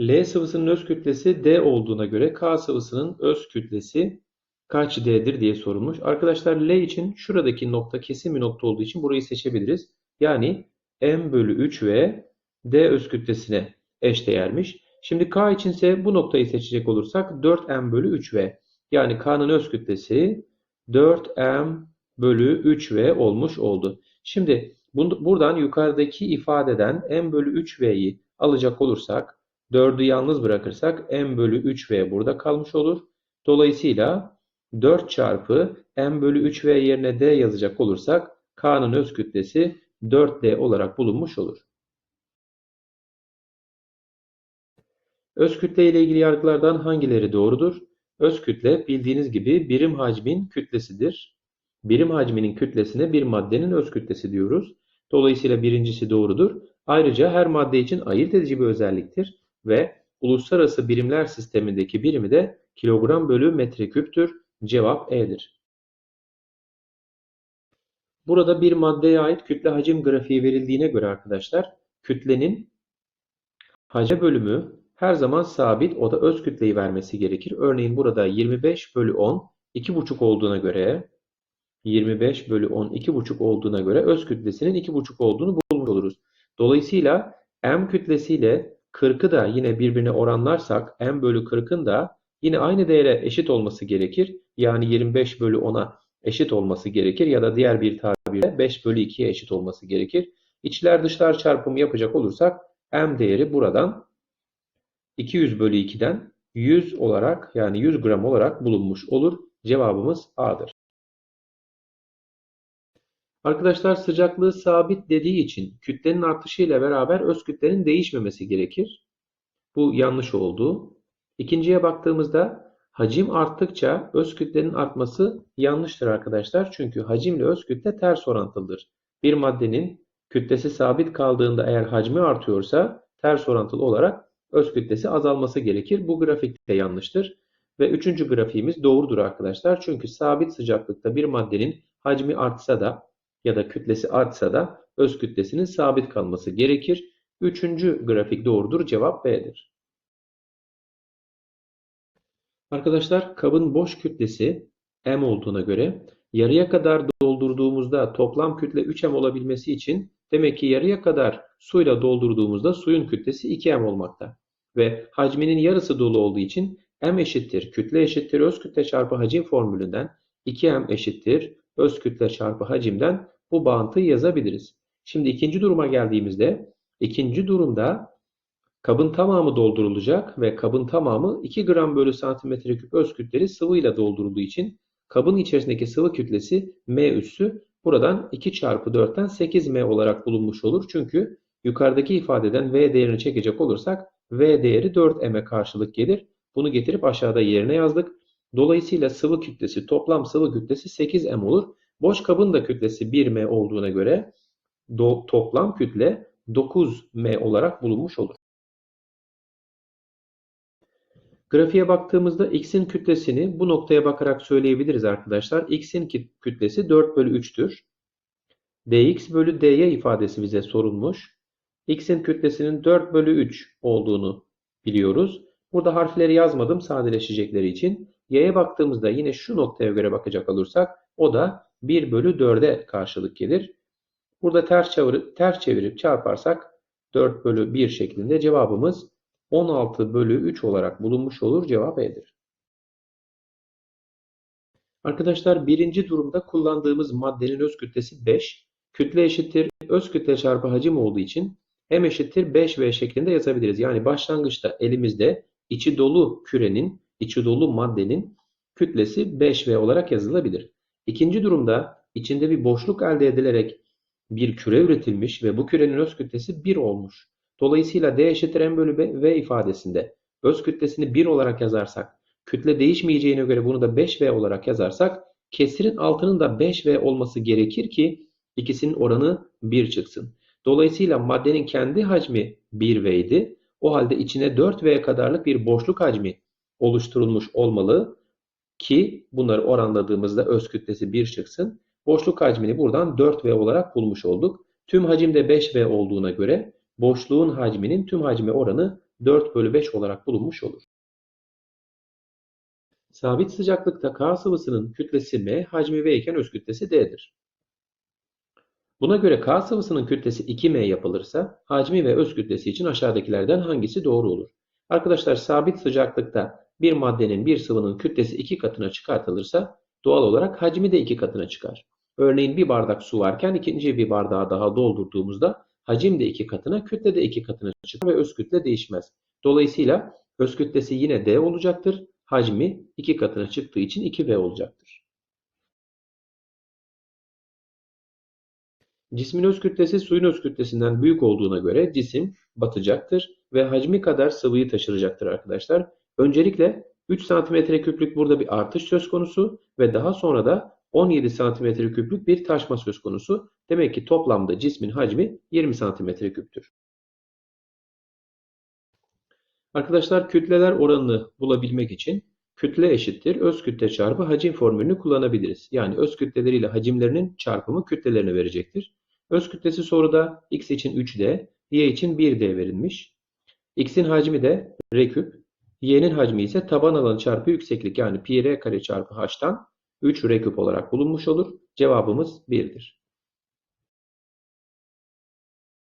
L sıvısının öz kütlesi D olduğuna göre K sıvısının öz kütlesi kaç D'dir diye sorulmuş. Arkadaşlar L için şuradaki nokta kesin bir nokta olduğu için burayı seçebiliriz. Yani M bölü 3 ve D öz kütlesine eşdeğermiş. Şimdi K içinse bu noktayı seçecek olursak 4M bölü 3V. Yani K'nın öz kütlesi 4M bölü 3V olmuş oldu. Şimdi buradan yukarıdaki ifadeden M bölü 3V'yi alacak olursak 4'ü yalnız bırakırsak M bölü 3V burada kalmış olur. Dolayısıyla 4 çarpı M bölü 3V yerine D yazacak olursak K'nın öz kütlesi 4D olarak bulunmuş olur. Öz kütle ile ilgili yargılardan hangileri doğrudur? Öz kütle bildiğiniz gibi birim hacmin kütlesidir. Birim hacminin kütlesine bir maddenin öz kütlesi diyoruz. Dolayısıyla birincisi doğrudur. Ayrıca her madde için ayırt edici bir özelliktir ve uluslararası birimler sistemindeki birimi de kilogram bölü metreküptür. Cevap E'dir. Burada bir maddeye ait kütle hacim grafiği verildiğine göre arkadaşlar kütlenin hacme bölümü her zaman sabit o da öz kütleyi vermesi gerekir. Örneğin burada 25 bölü 10 2,5 olduğuna göre 25 bölü 10 2,5 olduğuna göre öz kütlesinin 2,5 olduğunu bulmuş oluruz. Dolayısıyla M kütlesiyle 40'ı da yine birbirine oranlarsak M bölü 40'ın da yine aynı değere eşit olması gerekir. Yani 25 bölü 10'a eşit olması gerekir ya da diğer bir tabirle 5 bölü 2'ye eşit olması gerekir. İçler dışlar çarpımı yapacak olursak M değeri buradan 200 bölü 2'den 100 olarak yani 100 gram olarak bulunmuş olur. Cevabımız A'dır. Arkadaşlar sıcaklığı sabit dediği için kütlenin artışıyla beraber öz kütlenin değişmemesi gerekir. Bu yanlış oldu. İkinciye baktığımızda hacim arttıkça öz kütlenin artması yanlıştır arkadaşlar. Çünkü hacimle öz kütle ters orantılıdır. Bir maddenin kütlesi sabit kaldığında eğer hacmi artıyorsa ters orantılı olarak öz kütlesi azalması gerekir. Bu grafik de yanlıştır. Ve üçüncü grafiğimiz doğrudur arkadaşlar. Çünkü sabit sıcaklıkta bir maddenin hacmi artsa da ya da kütlesi artsa da öz kütlesinin sabit kalması gerekir. Üçüncü grafik doğrudur. Cevap B'dir. Arkadaşlar kabın boş kütlesi M olduğuna göre yarıya kadar doldurduğumuzda toplam kütle 3M olabilmesi için demek ki yarıya kadar suyla doldurduğumuzda suyun kütlesi 2M olmakta. Ve hacminin yarısı dolu olduğu için M eşittir kütle eşittir öz kütle çarpı hacim formülünden 2M eşittir öz kütle çarpı hacimden bu bağıntıyı yazabiliriz. Şimdi ikinci duruma geldiğimizde ikinci durumda kabın tamamı doldurulacak ve kabın tamamı 2 gram bölü santimetre küp öz kütleli sıvıyla doldurulduğu için kabın içerisindeki sıvı kütlesi M üssü buradan 2 çarpı 4'ten 8M olarak bulunmuş olur. Çünkü yukarıdaki ifadeden V değerini çekecek olursak V değeri 4M'e karşılık gelir. Bunu getirip aşağıda yerine yazdık. Dolayısıyla sıvı kütlesi toplam sıvı kütlesi 8M olur. Boş kabın da kütlesi 1M olduğuna göre do, toplam kütle 9M olarak bulunmuş olur. Grafiğe baktığımızda x'in kütlesini bu noktaya bakarak söyleyebiliriz arkadaşlar. x'in kütlesi 4 bölü 3'tür. dx bölü dy ifadesi bize sorulmuş. x'in kütlesinin 4 bölü 3 olduğunu biliyoruz. Burada harfleri yazmadım sadeleşecekleri için. Y'ye baktığımızda yine şu noktaya göre bakacak olursak o da 1 bölü 4'e karşılık gelir. Burada ters, çevirip, ters çevirip çarparsak 4 bölü 1 şeklinde cevabımız 16 bölü 3 olarak bulunmuş olur. Cevap E'dir. Arkadaşlar birinci durumda kullandığımız maddenin öz kütlesi 5. Kütle eşittir öz kütle çarpı hacim olduğu için M eşittir 5V şeklinde yazabiliriz. Yani başlangıçta elimizde içi dolu kürenin, içi dolu maddenin kütlesi 5V olarak yazılabilir. İkinci durumda içinde bir boşluk elde edilerek bir küre üretilmiş ve bu kürenin öz kütlesi 1 olmuş. Dolayısıyla D eşittir M bölü V ifadesinde öz kütlesini 1 olarak yazarsak, kütle değişmeyeceğine göre bunu da 5V olarak yazarsak, kesirin altının da 5V olması gerekir ki ikisinin oranı 1 çıksın. Dolayısıyla maddenin kendi hacmi 1V idi. O halde içine 4V kadarlık bir boşluk hacmi oluşturulmuş olmalı ki bunları oranladığımızda öz kütlesi 1 çıksın. Boşluk hacmini buradan 4V olarak bulmuş olduk. Tüm hacim de 5V olduğuna göre boşluğun hacminin tüm hacme oranı 4 bölü 5 olarak bulunmuş olur. Sabit sıcaklıkta K sıvısının kütlesi M, hacmi V iken öz kütlesi D'dir. Buna göre K sıvısının kütlesi 2M yapılırsa hacmi ve öz kütlesi için aşağıdakilerden hangisi doğru olur? Arkadaşlar sabit sıcaklıkta bir maddenin bir sıvının kütlesi iki katına çıkartılırsa doğal olarak hacmi de iki katına çıkar. Örneğin bir bardak su varken ikinci bir bardağı daha doldurduğumuzda hacim de iki katına, kütle de iki katına çıkar ve öz kütle değişmez. Dolayısıyla öz kütlesi yine D olacaktır. Hacmi iki katına çıktığı için 2V olacaktır. Cismin öz kütlesi suyun öz kütlesinden büyük olduğuna göre cisim batacaktır ve hacmi kadar sıvıyı taşıracaktır arkadaşlar. Öncelikle 3 santimetre küplük burada bir artış söz konusu ve daha sonra da 17 santimetre küplük bir taşma söz konusu. Demek ki toplamda cismin hacmi 20 santimetre küptür. Arkadaşlar kütleler oranını bulabilmek için kütle eşittir öz kütle çarpı hacim formülünü kullanabiliriz. Yani öz kütleleriyle hacimlerinin çarpımı kütlelerini verecektir. Öz kütlesi soruda x için 3D, y için 1D verilmiş. x'in hacmi de r küp, y'nin hacmi ise taban alanı çarpı yükseklik yani pi r kare çarpı h'tan 3 r küp olarak bulunmuş olur. Cevabımız 1'dir.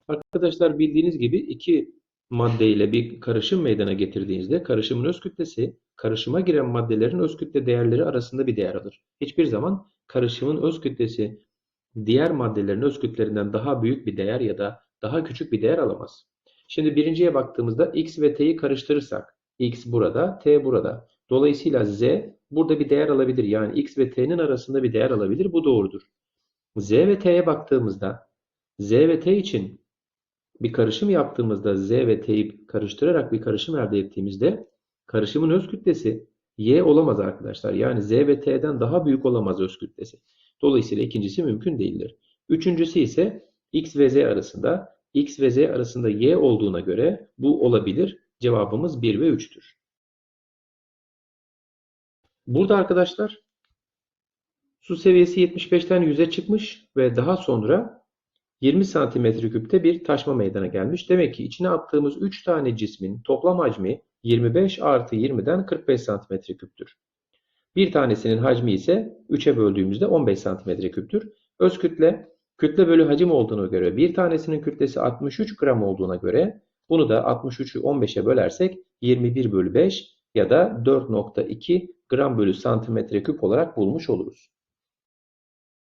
Arkadaşlar bildiğiniz gibi iki maddeyle bir karışım meydana getirdiğinizde karışımın öz kütlesi karışıma giren maddelerin öz kütle değerleri arasında bir değer alır. Hiçbir zaman karışımın öz kütlesi diğer maddelerin öz kütlerinden daha büyük bir değer ya da daha küçük bir değer alamaz. Şimdi birinciye baktığımızda x ve t'yi karıştırırsak x burada, t burada. Dolayısıyla z burada bir değer alabilir. Yani x ve t'nin arasında bir değer alabilir. Bu doğrudur. z ve t'ye baktığımızda z ve t için bir karışım yaptığımızda z ve t'yi karıştırarak bir karışım elde ettiğimizde karışımın öz kütlesi y olamaz arkadaşlar. Yani z ve t'den daha büyük olamaz öz kütlesi. Dolayısıyla ikincisi mümkün değildir. Üçüncüsü ise x ve z arasında x ve z arasında y olduğuna göre bu olabilir. Cevabımız 1 ve 3'tür. Burada arkadaşlar su seviyesi 75'ten 100'e çıkmış ve daha sonra 20 santimetre küpte bir taşma meydana gelmiş. Demek ki içine attığımız 3 tane cismin toplam hacmi 25 artı 20'den 45 santimetre küptür. Bir tanesinin hacmi ise 3'e böldüğümüzde 15 santimetre küptür. Öz kütle, kütle bölü hacim olduğuna göre bir tanesinin kütlesi 63 gram olduğuna göre bunu da 63'ü 15'e bölersek 21 bölü 5 ya da 4.2 gram bölü santimetre küp olarak bulmuş oluruz.